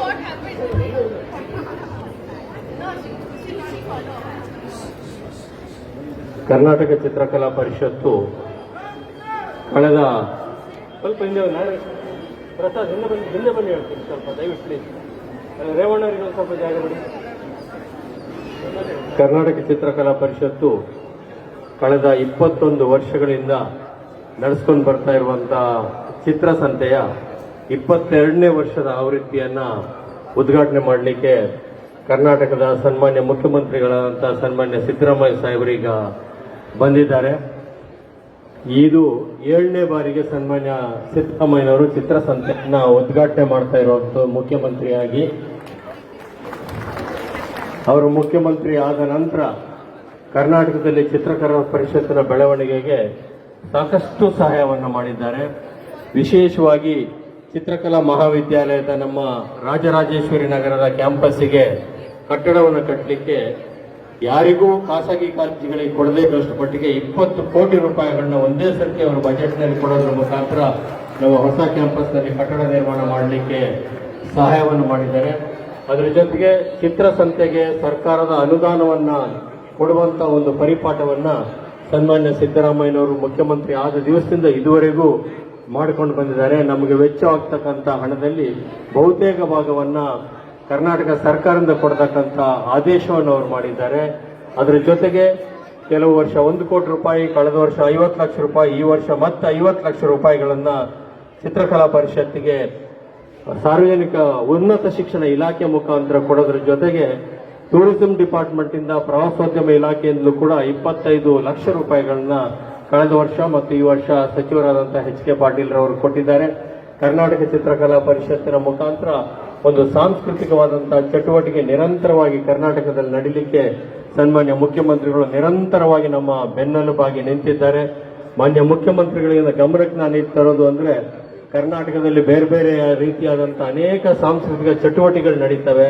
what happened. to. Karnataka ಚಿತ್ರಕಲಾ ಪರಿಷತ್ತು ಕಳೆದ ಸ್ವಲ್ಪ ಹಿಂದೆ ನಾಳೆ ಪ್ರಸಾದ್ ಹಿಂದೆ ಬಂದು ಹಿಂದೆ ಬಂದು ಹೇಳ್ತೀನಿ ಸ್ವಲ್ಪ, ದಯವಿಟ್ಟು ಪ್ಲೀಸ್ ರೇವಣ್ಣರಿಗೆ ಸ್ವಲ್ಪ ಜಾಗ ಬಿಡಿ ಕರ್ನಾಟಕ ಚಿತ್ರಕಲಾ ಪರಿಷತ್ತು ಕಳೆದ ಇಪ್ಪತ್ತೊಂದು ವರ್ಷಗಳಿಂದ ನಡೆಸ್ಕೊಂಡು ಬರ್ತಾ ಇರುವಂಥ ಚಿತ್ರಸಂತೆಯ ಇಪ್ಪತ್ತೆರಡನೇ ವರ್ಷದ ಆವೃತ್ತಿಯನ್ನ ಉದ್ಘಾಟನೆ ಮಾಡಲಿಕ್ಕೆ ಕರ್ನಾಟಕದ ಸನ್ಮಾನ್ಯ ಮುಖ್ಯಮಂತ್ರಿಗಳಾದಂಥ ಸನ್ಮಾನ್ಯ ಸಿದ್ದರಾಮಯ್ಯ ಸಾಹೇಬರೀಗ ಬಂದಿದ್ದಾರೆ. ಇದು ಏಳನೇ ಬಾರಿಗೆ ಸನ್ಮಾನ್ಯ ಸಿದ್ದರಾಮಯ್ಯನವರು ಚಿತ್ರಸಂತೆಯನ್ನ ಉದ್ಘಾಟನೆ ಮಾಡ್ತಾ ಇರುವಂತ ಮುಖ್ಯಮಂತ್ರಿಯಾಗಿ. ಅವರು ಮುಖ್ಯಮಂತ್ರಿ ಆದ ನಂತರ ಕರ್ನಾಟಕದಲ್ಲಿ ಚಿತ್ರಕಲಾ ಪರಿಷತ್ತಿನ ಬೆಳವಣಿಗೆಗೆ ಸಾಕಷ್ಟು ಸಹಾಯವನ್ನು ಮಾಡಿದ್ದಾರೆ. ವಿಶೇಷವಾಗಿ ಚಿತ್ರಕಲಾ ಮಹಾವಿದ್ಯಾಲಯದ ನಮ್ಮ ರಾಜರಾಜೇಶ್ವರಿ ನಗರದ ಕ್ಯಾಂಪಸ್ಸಿಗೆ ಕಟ್ಟಡವನ್ನು ಕಟ್ಟಲಿಕ್ಕೆ ಯಾರಿಗೂ ಖಾಸಗಿ ಕಾಲೇಜುಗಳಿಗೆ ಕೊಡದೇ ಮಟ್ಟಿಗೆ ಇಪ್ಪತ್ತು ಕೋಟಿ ರೂಪಾಯಿಗಳನ್ನ ಒಂದೇ ಸರ್ತಿ ಅವರು ಬಜೆಟ್ನಲ್ಲಿ ಕೊಡೋದ್ರ ಮುಖಾಂತರ ನಮ್ಮ ಹೊಸ ಕ್ಯಾಂಪಸ್ನಲ್ಲಿ ಕಟ್ಟಡ ನಿರ್ಮಾಣ ಮಾಡಲಿಕ್ಕೆ ಸಹಾಯವನ್ನು ಮಾಡಿದ್ದಾರೆ. ಅದರ ಜೊತೆಗೆ ಚಿತ್ರಸಂತೆಗೆ ಸರ್ಕಾರದ ಅನುದಾನವನ್ನ ಕೊಡುವಂತ ಒಂದು ಪರಿಪಾಠವನ್ನ ಸನ್ಮಾನ್ಯ ಸಿದ್ದರಾಮಯ್ಯನವರು ಮುಖ್ಯಮಂತ್ರಿ ಆದ ದಿವಸದಿಂದ ಇದುವರೆಗೂ ಮಾಡಿಕೊಂಡು ಬಂದಿದ್ದಾರೆ. ನಮಗೆ ವೆಚ್ಚವಾಗ್ತಕ್ಕಂಥ ಹಣದಲ್ಲಿ ಬಹುತೇಕ ಭಾಗವನ್ನ ಕರ್ನಾಟಕ ಸರ್ಕಾರದಿಂದ ಕೊಡ್ತಕ್ಕಂಥ ಆದೇಶವನ್ನು ಅವರು ಮಾಡಿದ್ದಾರೆ. ಅದರ ಜೊತೆಗೆ ಕೆಲವು ವರ್ಷ ಒಂದು ಕೋಟಿ ರೂಪಾಯಿ, ಕಳೆದ ವರ್ಷ ಐವತ್ತು ಲಕ್ಷ ರೂಪಾಯಿ, ಈ ವರ್ಷ ಮತ್ತೆ ಐವತ್ತು ಲಕ್ಷ ರೂಪಾಯಿಗಳನ್ನು ಚಿತ್ರಕಲಾ ಪರಿಷತ್ತಿಗೆ ಸಾರ್ವಜನಿಕ ಉನ್ನತ ಶಿಕ್ಷಣ ಇಲಾಖೆ ಮುಖಾಂತರ ಕೊಡೋದ್ರ ಜೊತೆಗೆ ಟೂರಿಸಂ ಡಿಪಾರ್ಟ್ಮೆಂಟ್ ಇಂದ ಪ್ರವಾಸೋದ್ಯಮ ಇಲಾಖೆಯಿಂದಲೂ ಕೂಡ ಇಪ್ಪತ್ತೈದು ಲಕ್ಷ ರೂಪಾಯಿಗಳನ್ನ ಕಳೆದ ವರ್ಷ ಮತ್ತು ಈ ವರ್ಷ ಸಚಿವರಾದಂತಹ ಎಚ್ ಕೆ ಪಾಟೀಲ್ ರವರು ಕೊಟ್ಟಿದ್ದಾರೆ. ಕರ್ನಾಟಕ ಚಿತ್ರಕಲಾ ಪರಿಷತ್ತಿನ ಮುಖಾಂತರ ಒಂದು ಸಾಂಸ್ಕೃತಿಕವಾದಂತಹ ಚಟುವಟಿಕೆ ನಿರಂತರವಾಗಿ ಕರ್ನಾಟಕದಲ್ಲಿ ನಡೀಲಿಕ್ಕೆ ಸನ್ಮಾನ್ಯ ಮುಖ್ಯಮಂತ್ರಿಗಳು ನಿರಂತರವಾಗಿ ನಮ್ಮ ಬೆನ್ನೆಲುಬಾಗಿ ನಿಂತಿದ್ದಾರೆ. ಮಾನ್ಯ ಮುಖ್ಯಮಂತ್ರಿಗಳಿಂದ ಗಮನಕ್ಕೆ ನಾನು ತರೋದು ಅಂದ್ರೆ ಕರ್ನಾಟಕದಲ್ಲಿ ಬೇರೆ ಬೇರೆ ರೀತಿಯಾದಂತಹ ಅನೇಕ ಸಾಂಸ್ಕೃತಿಕ ಚಟುವಟಿಕೆಗಳು ನಡೀತವೆ.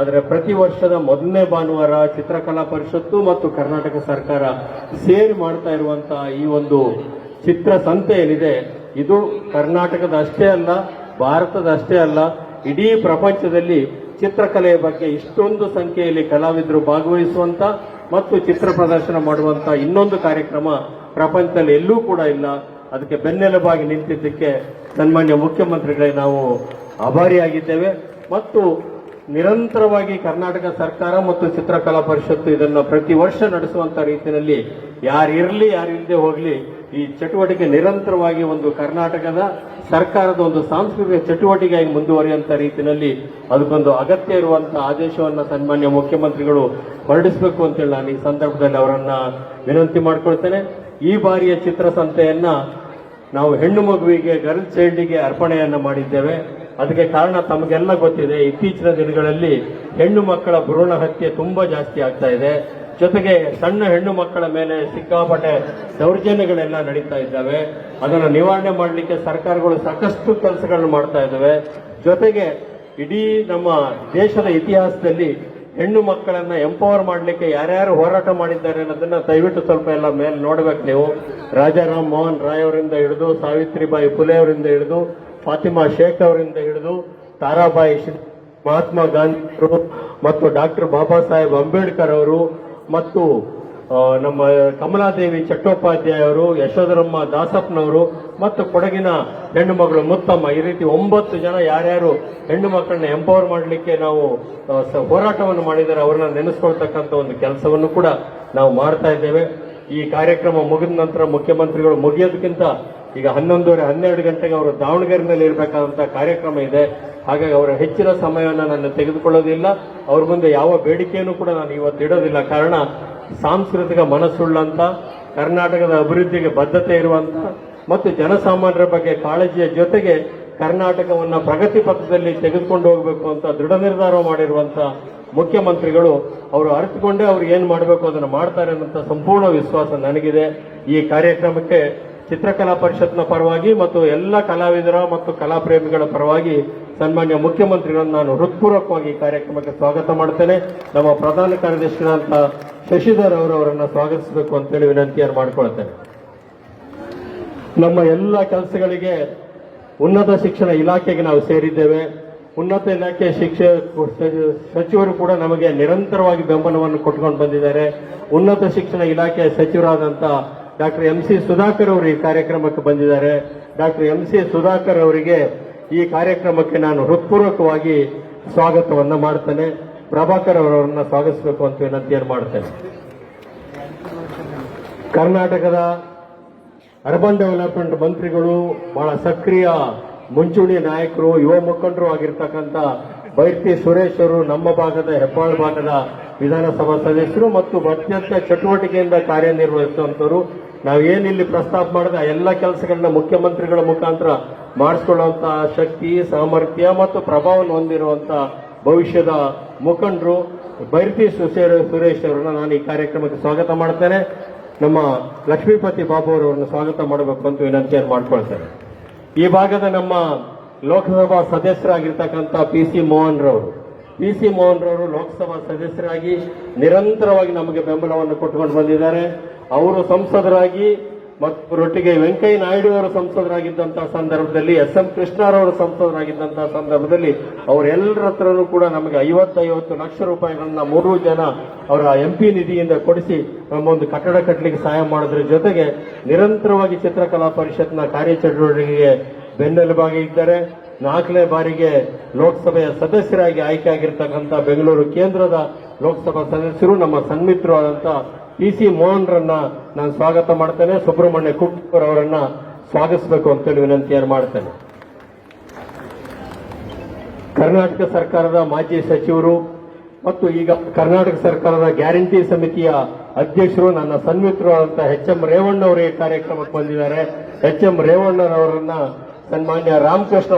ಆದರೆ ಪ್ರತಿ ವರ್ಷದ ಮೊದಲನೇ ಭಾನುವಾರ ಚಿತ್ರಕಲಾ ಪರಿಷತ್ತು ಮತ್ತು ಕರ್ನಾಟಕ ಸರ್ಕಾರ ಸೇರಿ ಮಾಡ್ತಾ ಇರುವಂತಹ ಈ ಒಂದು ಚಿತ್ರ ಸಂತೆ ಏನಿದೆ, ಇದು ಕರ್ನಾಟಕದ ಅಷ್ಟೇ ಅಲ್ಲ, ಭಾರತದ ಅಷ್ಟೇ ಅಲ್ಲ, ಇಡೀ ಪ್ರಪಂಚದಲ್ಲಿ ಚಿತ್ರಕಲೆಯ ಬಗ್ಗೆ ಇಷ್ಟೊಂದು ಸಂಖ್ಯೆಯಲ್ಲಿ ಕಲಾವಿದರು ಭಾಗವಹಿಸುವಂತ ಮತ್ತು ಚಿತ್ರ ಪ್ರದರ್ಶನ ಮಾಡುವಂತ ಇನ್ನೊಂದು ಕಾರ್ಯಕ್ರಮ ಪ್ರಪಂಚದಲ್ಲಿ ಎಲ್ಲೂ ಕೂಡ ಇಲ್ಲ. ಅದಕ್ಕೆ ಬೆನ್ನೆಲುಬಾಗಿ ನಿಂತಿದ್ದಕ್ಕೆ ಸನ್ಮಾನ್ಯ ಮುಖ್ಯಮಂತ್ರಿಗಳೇ ನಾವು ಆಭಾರಿಯಾಗಿದ್ದೇವೆ. ಮತ್ತು ನಿರಂತರವಾಗಿ ಕರ್ನಾಟಕ ಸರ್ಕಾರ ಮತ್ತು ಚಿತ್ರಕಲಾ ಪರಿಷತ್ತು ಇದನ್ನು ಪ್ರತಿ ವರ್ಷ ನಡೆಸುವಂತ ರೀತಿಯಲ್ಲಿ ಯಾರಿರಲಿ ಯಾರಿಲ್ಲದೆ ಹೋಗಲಿ, ಈ ಚಟುವಟಿಕೆ ನಿರಂತರವಾಗಿ ಒಂದು ಕರ್ನಾಟಕದ ಸರ್ಕಾರದ ಒಂದು ಸಾಂಸ್ಕೃತಿಕ ಚಟುವಟಿಕೆಯಾಗಿ ಮುಂದುವರಿಯುವಂತ ರೀತಿಯಲ್ಲಿ ಅದಕ್ಕೊಂದು ಅಗತ್ಯ ಇರುವಂತಹ ಆದೇಶವನ್ನು ಸನ್ಮಾನ್ಯ ಮುಖ್ಯಮಂತ್ರಿಗಳು ಹೊರಡಿಸಬೇಕು ಅಂತೇಳಿ ನಾನು ಈ ಸಂದರ್ಭದಲ್ಲಿ ಅವರನ್ನ ವಿನಂತಿ ಮಾಡಿಕೊಳ್ತೇನೆ. ಈ ಬಾರಿಯ ಚಿತ್ರಸಂತೆಯನ್ನ ನಾವು ಹೆಣ್ಣು ಮಗುವಿಗೆ ಗರ್ಲ್ ಚೈಲ್ಡ್ಗೆ ಅರ್ಪಣೆಯನ್ನು ಮಾಡಿದ್ದೇವೆ. ಅದಕ್ಕೆ ಕಾರಣ ತಮಗೆಲ್ಲ ಗೊತ್ತಿದೆ, ಇತ್ತೀಚಿನ ದಿನಗಳಲ್ಲಿ ಹೆಣ್ಣು ಮಕ್ಕಳ ಭ್ರೂಣ ಹತ್ಯೆ ತುಂಬಾ ಜಾಸ್ತಿ ಆಗ್ತಾ ಇದೆ. ಜೊತೆಗೆ ಸಣ್ಣ ಹೆಣ್ಣು ಮಕ್ಕಳ ಮೇಲೆ ಸಿಕ್ಕಾಪಟ್ಟೆ ದೌರ್ಜನ್ಯಗಳೆಲ್ಲ ನಡೀತಾ ಇದ್ದಾವೆ. ಅದನ್ನು ನಿವಾರಣೆ ಮಾಡಲಿಕ್ಕೆ ಸರ್ಕಾರಗಳು ಸಾಕಷ್ಟು ಕೆಲಸಗಳನ್ನು ಮಾಡ್ತಾ ಇದ್ದಾವೆ. ಜೊತೆಗೆ ಇಡೀ ನಮ್ಮ ದೇಶದ ಇತಿಹಾಸದಲ್ಲಿ ಹೆಣ್ಣು ಮಕ್ಕಳನ್ನ ಎಂಪವರ್ ಮಾಡಲಿಕ್ಕೆ ಯಾರ್ಯಾರು ಹೋರಾಟ ಮಾಡಿದ್ದಾರೆ ಅನ್ನೋದನ್ನ ದಯವಿಟ್ಟು ಸ್ವಲ್ಪ ಎಲ್ಲ ಮೇಲೆ ನೋಡ್ಬೇಕು ನೀವು. ರಾಜಾರಾಮ್ ಮೋಹನ್ ರಾಯ್ ಅವರಿಂದ ಹಿಡಿದು, ಸಾವಿತ್ರಿಬಾಯಿ ಫುಲೆ ಅವರಿಂದ ಹಿಡಿದು ಫಾತಿಮಾ ಶೇಖ್ ಅವರಿಂದ ಹಿಡಿದು ತಾರಾಬಾಯಿ ಮಹಾತ್ಮ ಗಾಂಧಿ ಮತ್ತು ಡಾಕ್ಟರ್ ಬಾಬಾ ಸಾಹೇಬ್ ಅಂಬೇಡ್ಕರ್ ಅವರು ಮತ್ತು ನಮ್ಮ ಕಮಲಾದೇವಿ ಚಟ್ಟೋಪಾಧ್ಯಾಯ ಅವರು, ಯಶೋಧರಮ್ಮ ದಾಸಪ್ಪನವರು ಮತ್ತು ಕೊಡಗಿನ ಹೆಣ್ಣು ಮಗಳು ಮುತ್ತಮ್ಮ ಈ ರೀತಿ ಒಂಬತ್ತು ಜನ ಯಾರ್ಯಾರು ಹೆಣ್ಣು ಮಕ್ಕಳನ್ನ ಎಂಪವರ್ ಮಾಡಲಿಕ್ಕೆ ನಾವು ಹೋರಾಟವನ್ನು ಮಾಡಿದರೆ ಅವರನ್ನ ನೆನೆಸ್ಕೊಳ್ತಕ್ಕಂಥ ಒಂದು ಕೆಲಸವನ್ನು ಕೂಡ ನಾವು ಮಾಡ್ತಾ ಇದ್ದೇವೆ. ಈ ಕಾರ್ಯಕ್ರಮ ಮುಗಿದ ನಂತರ ಮುಖ್ಯಮಂತ್ರಿಗಳು ಮುಗಿಯೋದಕ್ಕಿಂತ ಈಗ ಹನ್ನೊಂದುವರೆ, ಹನ್ನೆರಡು ಗಂಟೆಗೆ ಅವರು ದಾವಣಗೆರೆನಲ್ಲಿ ಇರಬೇಕಾದಂತಹ ಕಾರ್ಯಕ್ರಮ ಇದೆ. ಹಾಗಾಗಿ ಅವರ ಹೆಚ್ಚಿನ ಸಮಯವನ್ನು ನಾನು ತೆಗೆದುಕೊಳ್ಳೋದಿಲ್ಲ. ಅವ್ರ ಮುಂದೆ ಯಾವ ಬೇಡಿಕೆಯನ್ನು ಕೂಡ ನಾನು ಇವತ್ತು ಇಡೋದಿಲ್ಲ. ಕಾರಣ ಸಾಂಸ್ಕೃತಿಕ ಮನಸ್ಸುಳ್ಳಂತ, ಕರ್ನಾಟಕದ ಅಭಿವೃದ್ಧಿಗೆ ಬದ್ಧತೆ ಇರುವಂತ, ಮತ್ತು ಜನಸಾಮಾನ್ಯರ ಬಗ್ಗೆ ಕಾಳಜಿಯ ಜೊತೆಗೆ ಕರ್ನಾಟಕವನ್ನ ಪ್ರಗತಿ ಪಥದಲ್ಲಿ ತೆಗೆದುಕೊಂಡು ಹೋಗಬೇಕು ಅಂತ ದೃಢ ನಿರ್ಧಾರ ಮಾಡಿರುವಂಥ ಮುಖ್ಯಮಂತ್ರಿಗಳು, ಅವರು ಅರಿತುಕೊಂಡೇ ಅವ್ರು ಏನು ಮಾಡಬೇಕು ಅದನ್ನು ಮಾಡ್ತಾರೆ ಅನ್ನೋ ಸಂಪೂರ್ಣ ವಿಶ್ವಾಸ ನನಗಿದೆ. ಈ ಕಾರ್ಯಕ್ರಮಕ್ಕೆ ಚಿತ್ರಕಲಾ ಪರಿಷತ್ನ ಪರವಾಗಿ ಮತ್ತು ಎಲ್ಲ ಕಲಾವಿದರ ಮತ್ತು ಕಲಾಪ್ರೇಮಿಗಳ ಪರವಾಗಿ ಸನ್ಮಾನ್ಯ ಮುಖ್ಯಮಂತ್ರಿಗಳನ್ನು ನಾನು ಹೃತ್ಪೂರ್ವಕವಾಗಿ ಈ ಕಾರ್ಯಕ್ರಮಕ್ಕೆ ಸ್ವಾಗತ ಮಾಡ್ತೇನೆ. ನಮ್ಮ ಪ್ರಧಾನ ಕಾರ್ಯದರ್ಶಿಗಳಂತ ಶಶಿಧರ್ ಅವರು ಅವರನ್ನು ಸ್ವಾಗತಿಸಬೇಕು ಅಂತೇಳಿ ವಿನಂತಿಯನ್ನು ಮಾಡಿಕೊಳ್ತೇನೆ. ನಮ್ಮ ಎಲ್ಲ ಕೆಲಸಗಳಿಗೆ ಉನ್ನತ ಶಿಕ್ಷಣ ಇಲಾಖೆಗೆ ನಾವು ಸೇರಿದ್ದೇವೆ. ಉನ್ನತ ಇಲಾಖೆ ಶಿಕ್ಷ ಸಚಿವರು ಕೂಡ ನಮಗೆ ನಿರಂತರವಾಗಿ ಬೆಂಬಲವನ್ನು ಕೊಟ್ಕೊಂಡು ಬಂದಿದ್ದಾರೆ. ಉನ್ನತ ಶಿಕ್ಷಣ ಇಲಾಖೆ ಸಚಿವರಾದಂಥ ಡಾಕ್ಟರ್ ಎಂ ಸಿ ಸುಧಾಕರ್ ಅವರು ಈ ಕಾರ್ಯಕ್ರಮಕ್ಕೆ ಬಂದಿದ್ದಾರೆ. ಡಾಕ್ಟರ್ ಎಂ ಸಿ ಸುಧಾಕರ್ ಅವರಿಗೆ ಈ ಕಾರ್ಯಕ್ರಮಕ್ಕೆ ನಾನು ಹೃತ್ಪೂರ್ವಕವಾಗಿ ಸ್ವಾಗತವನ್ನು ಮಾಡ್ತೇನೆ. ಪ್ರಭಾಕರ್ ಅವರನ್ನು ಸ್ವಾಗತಿಸಬೇಕು ಅಂತ ವಿನಂತಿಯನ್ನು ಮಾಡ್ತೇನೆ. ಕರ್ನಾಟಕದ ಅರ್ಬನ್ ಡೆವಲಪ್ಮೆಂಟ್ ಮಂತ್ರಿಗಳು ಬಹಳ ಸಕ್ರಿಯ ಮುಂಚೂಣಿ ನಾಯಕರು, ಯುವ ಮುಖಂಡರು ಆಗಿರ್ತಕ್ಕಂಥ ಬೈರ್ತಿ ಸುರೇಶ್ ಅವರು ನಮ್ಮ ಭಾಗದ ಹೆಬ್ಬಾಳ್ ಭಾಗದ ವಿಧಾನಸಭಾ ಸದಸ್ಯರು ಮತ್ತು ಅತ್ಯಂತ ಚಟುವಟಿಕೆಯಿಂದ ಕಾರ್ಯನಿರ್ವಹಿಸುವಂತವರು ನಾವೇನಿಲ್ಲಿ ಪ್ರಸ್ತಾಪ ಮಾಡಿದ ಎಲ್ಲ ಕೆಲಸಗಳನ್ನ ಮುಖ್ಯಮಂತ್ರಿಗಳ ಮುಖಾಂತರ ಮಾಡಿಸ್ಕೊಳ್ಳುವಂತಹ ಶಕ್ತಿ, ಸಾಮರ್ಥ್ಯ ಮತ್ತು ಪ್ರಭಾವವನ್ನು ಹೊಂದಿರುವಂತ ಭವಿಷ್ಯದ ಮುಖಂಡರು ಬೈರ್ತಿ ಸುಸೇರ ಸುರೇಶ್ ಅವರನ್ನ ನಾನು ಈ ಕಾರ್ಯಕ್ರಮಕ್ಕೆ ಸ್ವಾಗತ ಮಾಡ್ತೇನೆ. ನಮ್ಮ ಲಕ್ಷ್ಮೀಪತಿ ಬಾಬು ಅವರನ್ನು ಸ್ವಾಗತ ಮಾಡಬೇಕು ಅಂತ ವಿನಂತಿಯನ್ನು ಮಾಡ್ಕೊಳ್ತಾರೆ ಈ ಭಾಗದ ನಮ್ಮ ಲೋಕಸಭಾ ಸದಸ್ಯರಾಗಿರ್ತಕ್ಕಂಥ ಪಿ ಸಿ ಮೋಹನ್ ರವರು ಪಿ ಸಿ ಮೋಹನ್ ರವರು ಲೋಕಸಭಾ ಸದಸ್ಯರಾಗಿ ನಿರಂತರವಾಗಿ ನಮಗೆ ಬೆಂಬಲವನ್ನು ಕೊಟ್ಟುಕೊಂಡು ಬಂದಿದ್ದಾರೆ. ಅವರು ಸಂಸದರಾಗಿ ಮತ್ತು ಒಟ್ಟಿಗೆ ವೆಂಕಯ್ಯ ನಾಯ್ಡು ಅವರ ಸಂಸದರಾಗಿದ್ದಂತಹ ಸಂದರ್ಭದಲ್ಲಿ ಎಸ್ ಎಂ ಕೃಷ್ಣರವರು ಸಂಸದರಾಗಿದ್ದಂತಹ ಸಂದರ್ಭದಲ್ಲಿ ಅವರೆಲ್ಲರ ಹತ್ರನೂ ಕೂಡ ನಮಗೆ ಐವತ್ತೈವತ್ತು ಲಕ್ಷ ರೂಪಾಯಿಗಳನ್ನ ಮೂರು ಜನ ಅವರ ಎಂ ಪಿ ನಿಧಿಯಿಂದ ಕೊಡಿಸಿ ನಮ್ಮೊಂದು ಕಟ್ಟಡ ಕಟ್ಟಲಿಕ್ಕೆ ಸಹಾಯ ಮಾಡೋದ್ರ. ಜೊತೆಗೆ ನಿರಂತರವಾಗಿ ಚಿತ್ರಕಲಾ ಪರಿಷತ್ನ ಕಾರ್ಯಚಟುವಟಿಕೆಗೆ ಬೆನ್ನೆಲುಬಾಗಿ ಇದ್ದಾರೆ. ನಾಲ್ಕನೇ ಬಾರಿಗೆ ಲೋಕಸಭೆಯ ಸದಸ್ಯರಾಗಿ ಆಯ್ಕೆ ಆಗಿರ್ತಕ್ಕಂಥ ಬೆಂಗಳೂರು ಕೇಂದ್ರದ ಲೋಕಸಭಾ ಸದಸ್ಯರು, ನಮ್ಮ ಸನ್ಮಿತ್ರರು ಆದಂತ ಪಿ ಸಿ ಮೋಹನ್ ರನ್ನ ನಾನು ಸ್ವಾಗತ ಮಾಡ್ತೇನೆ. ಸುಬ್ರಹ್ಮಣ್ಯ ಕುಕ್ಕರ್ ಅವರನ್ನ ಸ್ವಾಗತಿಸಬೇಕು ಅಂತೇಳಿ ವಿನಂತಿಯನ್ನು ಮಾಡ್ತೇನೆ. ಕರ್ನಾಟಕ ಸರ್ಕಾರದ ಮಾಜಿ ಸಚಿವರು ಮತ್ತು ಈಗ ಕರ್ನಾಟಕ ಸರ್ಕಾರದ ಗ್ಯಾರಂಟಿ ಸಮಿತಿಯ ಅಧ್ಯಕ್ಷರು ನನ್ನ ಸನ್ಮಿತ್ರರಾದಂತಹ ಎಚ್ ಎಂ ರೇವಣ್ಣ ಅವರು ಈ ಕಾರ್ಯಕ್ರಮಕ್ಕೆ ಬಂದಿದ್ದಾರೆ. ಎಚ್ ಎಂ ರೇವಣ್ಣನವರನ್ನ ಸನ್ಮಾನ್ಯ ರಾಮಕೃಷ್ಣ